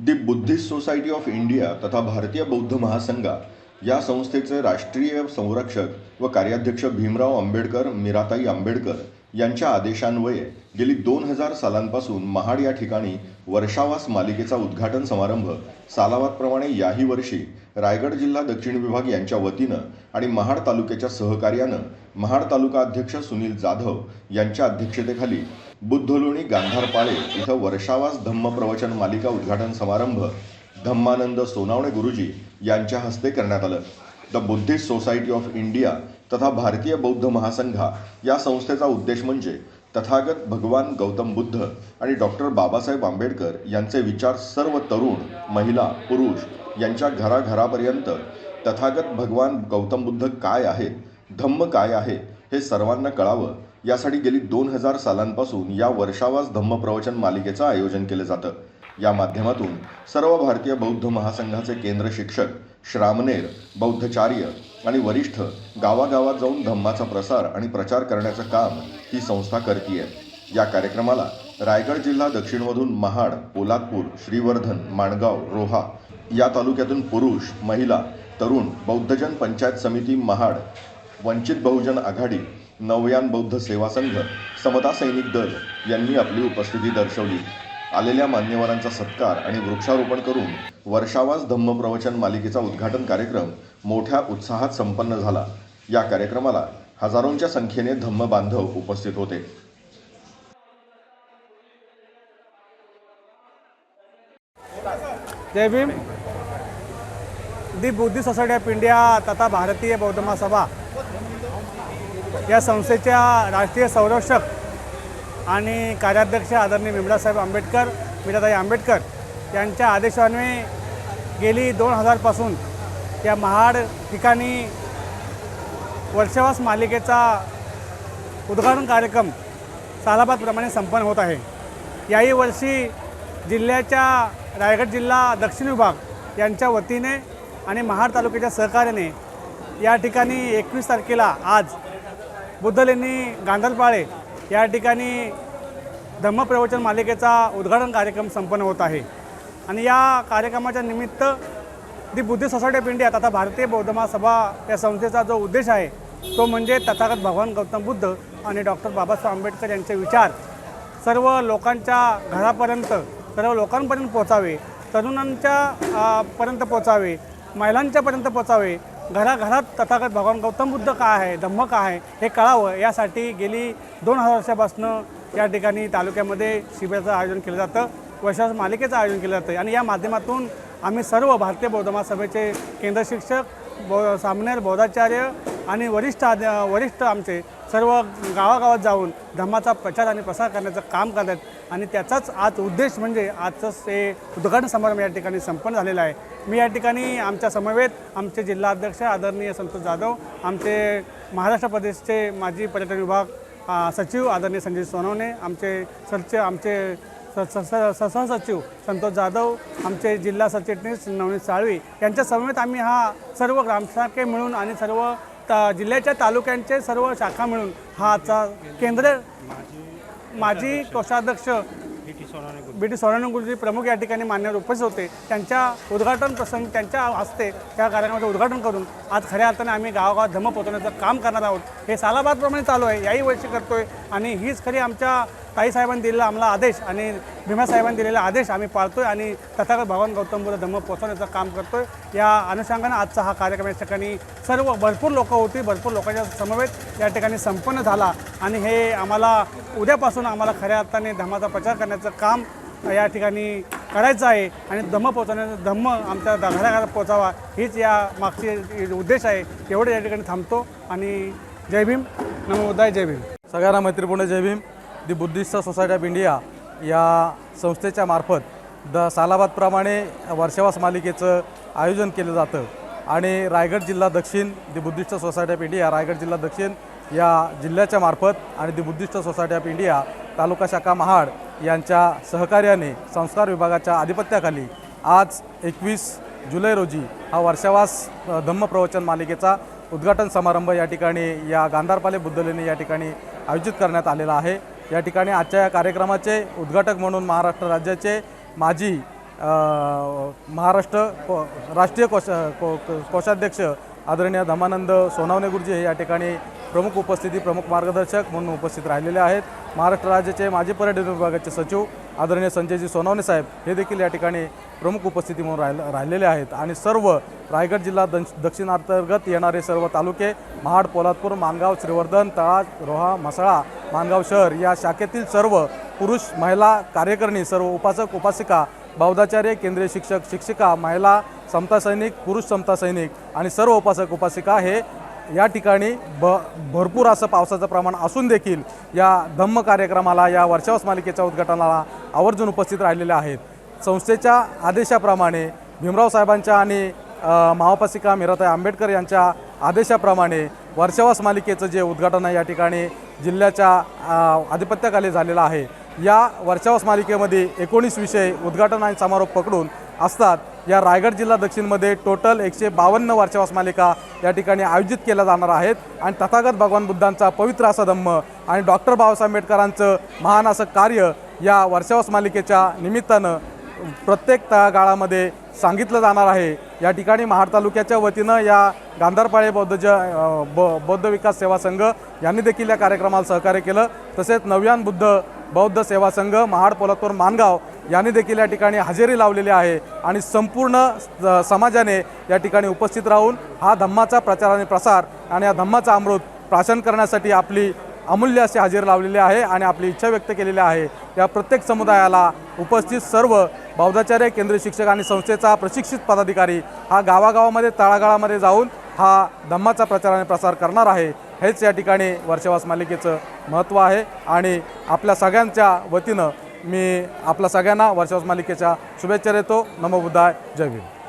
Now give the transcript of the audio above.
The Buddhist Society of India तथा भारतीय बौद्ध महासंघा या संस्थेचे राष्ट्रीय संरक्षक व कार्याध्यक्ष भीमराव आंबेडकर मीराताई आंबेडकर यांच्या आदेशान्वये गेली दोन हजार सालांपासून महाड या ठिकाणी वर्षावास मालिकेचा उद्घाटन समारंभ सालावादप्रमाणे याही वर्षी रायगड जिल्हा दक्षिण विभाग यांच्या वतीनं आणि महाड तालुक्याच्या सहकार्यानं महाड तालुका अध्यक्ष सुनील जाधव यांच्या अध्यक्षतेखाली बुद्धलोणी गांधारपाळे इथं वर्षावास धम्म प्रवचन मालिका उद्घाटन समारंभ धम्मानंद सोनावणे गुरुजी यांच्या हस्ते करण्यात आलं. The Buddhist Society of India तथा भारतीय बौद्ध महासंघा या संस्थेचा उद्देश म्हणजे तथागत भगवान गौतम बुद्ध आणि डॉक्टर बाबासाहेब आंबेडकर यांचे विचार सर्व तरुण महिला पुरुष यांच्या घराघरापर्यंत तथागत भगवान गौतम बुद्ध काय आहेत धम्म काय आहे हे सर्वांना कळावं. यासाठी गेली दोन हजार सालांपासून या वर्षावास धम्म प्रवचन मालिकेचं आयोजन केलं जातं. या माध्यमातून सर्व भारतीय बौद्ध महासंघाचे केंद्र शिक्षक श्रामनेर बौद्धचार्य आणि वरिष्ठ गावागावात जाऊन धम्माचा प्रसार आणि प्रचार करण्याचं काम ही संस्था करतीये. या कार्यक्रमाला रायगड जिल्हा दक्षिणमधून महाड पोलादपूर श्रीवर्धन माणगाव रोहा या तालुक्यातून पुरुष महिला तरुण बौद्धजन पंचायत समिती महाड वंचित बहुजन आघाडी नवयान बौद्ध सेवा संघ समता सैनिक दल यांनी आपली उपस्थिती दर्शवली. आलेल्या मान्यवरांचा सत्कार आणि वृक्षारोपण करून वर्षावास धम्म प्रवचन मालिकेचा उद्घाटन कार्यक्रम मोठ्या उत्साहात संपन्न झाला. या कार्यक्रमाला हजारोंच्या संख्येने धम्म बांधव उपस्थित होते. Jai Bhim. The Buddhist Society of India तथा भारतीय बौद्ध महासभा. या संस्थेच्या राष्ट्रीय संरक्षक आणि कार्याध्यक्ष आदरणीय भीमरावसाहेब आंबेडकर मीराताई आंबेडकर यांच्या आदेशान्वये गेली दोन हजारपासून या महाड ठिकाणी वर्षवास मालिकेचा उद्घाटन कार्यक्रम सालाबादप्रमाणे संपन्न होत आहे. याही वर्षी जिल्ह्याच्या रायगड जिल्हा दक्षिण विभाग यांच्या वतीने आणि महाड तालुक्याच्या सहकार्याने या ठिकाणी एकवीस तारखेला आज बुद्धलेनी गांधलपाळे या ठिकाणी धम्मप्रवचन मालिकेचा उद्घाटन कार्यक्रम संपन्न होत आहे. आणि या कार्यक्रमाच्या निमित्त the Buddhist Society of India तथा भारतीय बौद्ध महासभा या संस्थेचा जो उद्देश आहे तो म्हणजे तथागत भगवान गौतम बुद्ध आणि डॉक्टर बाबासाहेब आंबेडकर यांचे विचार सर्व लोकांच्या घरापर्यंत सर्व लोकांपर्यंत पोचावे तरुणांच्या पर्यंत पोचावे महिलांच्यापर्यंत पोचावे घराघरात तथागत भगवान गौतम बुद्ध काय आहे धम्म काय आहे हे कळावं. यासाठी गेली दोन हजार वर्षापासून या ठिकाणी तालुक्यामध्ये शिबिराचं आयोजन केलं जातं. वर्षास मालिकेचं आयोजन केलं जातं. आणि या माध्यमातून आम्ही सर्व भारतीय बौद्ध महासभेचे केंद्र शिक्षक बौ सामनेर बौद्धाचार्य आणि वरिष्ठ वरिष्ठ आमचे सर्व गावागावात जाऊन धम्माचा प्रचार आणि प्रसार करण्याचं काम करतात आणि त्याचाच आज उद्देश म्हणजे आजचं हे उद्घाटन समारंभ या ठिकाणी संपन्न झालेला आहे. मी या ठिकाणी आमच्या समवेत आमचे जिल्हाध्यक्ष आदरणीय संतोष जाधव आमचे महाराष्ट्र प्रदेशचे माजी पर्यटन विभाग सचिव आदरणीय संजय सोनवणे आमचे सरचे आमचे स- स- सहसचिव संतोष जाधव आमचे जिल्हा सरचिटणीस नवनीत साळवी यांच्या समवेत आम्ही हा सर्व ग्रामशाखे मिळून आणि सर्व ता जिल्ह्याच्या तालुक्यांचे सर्व शाखा मिळून हा आजचा केंद्र माजी कोषाध्यक्ष बी टी सोनाने गुरुजी प्रमुख या ठिकाणी मान्यवर उपस्थित होते. त्यांच्या उद्घाटन प्रसंग त्यांच्या हस्ते त्या कार्यक्रमाचं उद्घाटन करून आज खऱ्या अर्थाने आम्ही गावागावात धम्म पोचवण्याचं काम करणार आहोत. हे सालाबादप्रमाणे चालू आहे याही वर्षी करतोय आणि हीच खरी आमच्या ताईसाहेबांनी दिलेला आम्हाला आदेश आणि भीमासाहेबांनी दिलेला आदेश आम्ही पाळतोय आणि तथागत भगवान गौतम बुद्ध धम्म पोचवण्याचं काम करतोय. या अनुषंगानं आजचा हा कार्यक्रम या ठिकाणी सर्व भरपूर लोकं होती भरपूर लोकांच्या समवेत या ठिकाणी संपन्न झाला आणि हे आम्हाला उद्यापासून आम्हाला खऱ्या अर्थाने धम्माचा प्रचार करण्याचं काम या ठिकाणी करायचं आहे आणि धम्म पोचवण्याचं धम्म आमच्या द- घराघरात पोचावा हीच या मागची उद्देश आहे. एवढं या ठिकाणी थांबतो आणि जय भीम. नमो उदय जय भीम. सगळ्यांना मैत्रीपूर्ण Jai Bhim. The Buddhist Society of India या संस्थेच्या मार्फत द सालाबादप्रमाणे वर्षावास मालिकेचं आयोजन केलं जातं. आणि रायगड जिल्हा दक्षिण the Buddhist Society of India Raigad जिल्हा दक्षिण या जिल्ह्याच्या मार्फत आणि the Buddhist Society of India तालुका शाखा महाड यांच्या सहकार्याने संस्कार विभागाच्या आधिपत्याखाली आज एकवीस जुलै रोजी हा वर्षावास धम्म प्रवचन मालिकेचा उद्घाटन समारंभ या ठिकाणी या गांधारपाले बुद्धलेने या ठिकाणी आयोजित करण्यात आलेला आहे. या ठिकाणी आजच्या या कार्यक्रमाचे उद्घाटक म्हणून महाराष्ट्र राज्याचे माजी महाराष्ट्र को राष्ट्रीय कोश को कोषाध्यक्ष आदरणीय धमानंद सोनावणे गुरुजी हे या ठिकाणी प्रमुख उपस्थिती प्रमुख मार्गदर्शक म्हणून उपस्थित राहिलेले आहेत. महाराष्ट्र राज्याचे माजी पर्यटन विभागाचे सचिव आदरणीय संजयजी सोनवणे साहेब हे देखील या ठिकाणी प्रमुख उपस्थिती म्हणून राहिल राहिलेले आहेत. आणि सर्व रायगड जिल्हा दं दक्षिणांतर्गत येणारे सर्व तालुके महाड पोलादपूर मानगाव श्रीवर्धन तळा रोहा म्हसळा मानगाव शहर या शाखेतील सर्व पुरुष महिला कार्यकर्णी सर्व उपासक उपासिका बौद्धाचार्य केंद्रीय शिक्षक शिक्षिका महिला समता सैनिक पुरुष समता सैनिक आणि सर्व उपासक उपासिका हे या ठिकाणी ब भरपूर असं पावसाचं प्रमाण असून देखील या धम्म कार्यक्रमाला या वर्षावस मालिकेच्या उद्घाटनाला आवर्जून उपस्थित राहिलेले आहेत. संस्थेच्या आदेशाप्रमाणे भीमराव साहेबांच्या आणि महापासिका महाउपासिका मीराताई आंबेडकर यांच्या आदेशाप्रमाणे वर्षावास मालिकेचं जे उद्घाटन आहे या ठिकाणी जिल्ह्याच्या आधिपत्याखाली झालेलं आहे. या वर्षावास मालिकेमध्ये एकोणीस विषय उद्घाटन आणि समारोप पकडून असतात. या रायगड जिल्हा दक्षिणमध्ये टोटल एकशे बावन्न वर्षावास मालिका या ठिकाणी आयोजित केल्या जाणार आहेत. आणि तथागत भगवान बुद्धांचा पवित्र असा धम्म आणि डॉक्टर बाबासाहेब आंबेडकरांचं महान असं कार्य या वर्षावास मालिकेच्या निमित्तानं प्रत्येक तळागाळामध्ये सांगितलं जाणार आहे. या ठिकाणी महाड तालुक्याच्या वतीनं या गांधारपाळे बौद्ध ज ब बौद्ध विकास सेवा संघ यांनी देखील या कार्यक्रमाला सहकार्य केलं. तसेच नव्यान बुद्ध बौद्ध सेवा संघ महाड पोलादपूर मानगाव यांनी देखील या ठिकाणी हजेरी लावलेली आहे आणि संपूर्ण समाजाने या ठिकाणी उपस्थित राहून हा धम्माचा प्रचार आणि प्रसार आणि या धम्माचा अमृत प्राशन करण्यासाठी आपली अमूल्य अशी हजेरी लावलेली आहे आणि आपली इच्छा व्यक्त केलेली आहे. या प्रत्येक समुदायाला उपस्थित सर्व बौद्धाचार्य केंद्रीय शिक्षक आणि संस्थेचा प्रशिक्षित पदाधिकारी हा गावागावामध्ये तळागाळामध्ये जाऊन हा धम्माचा प्रचार आणि प्रसार करणार आहे. हेच या ठिकाणी वर्षवास मालिकेचं महत्त्व आहे आणि आपल्या सगळ्यांच्या वतीनं मी आपल्या सगळ्यांना वर्षावस मालिकेच्या शुभेच्छा देतो. नमो बुद्धाय. जय भीम.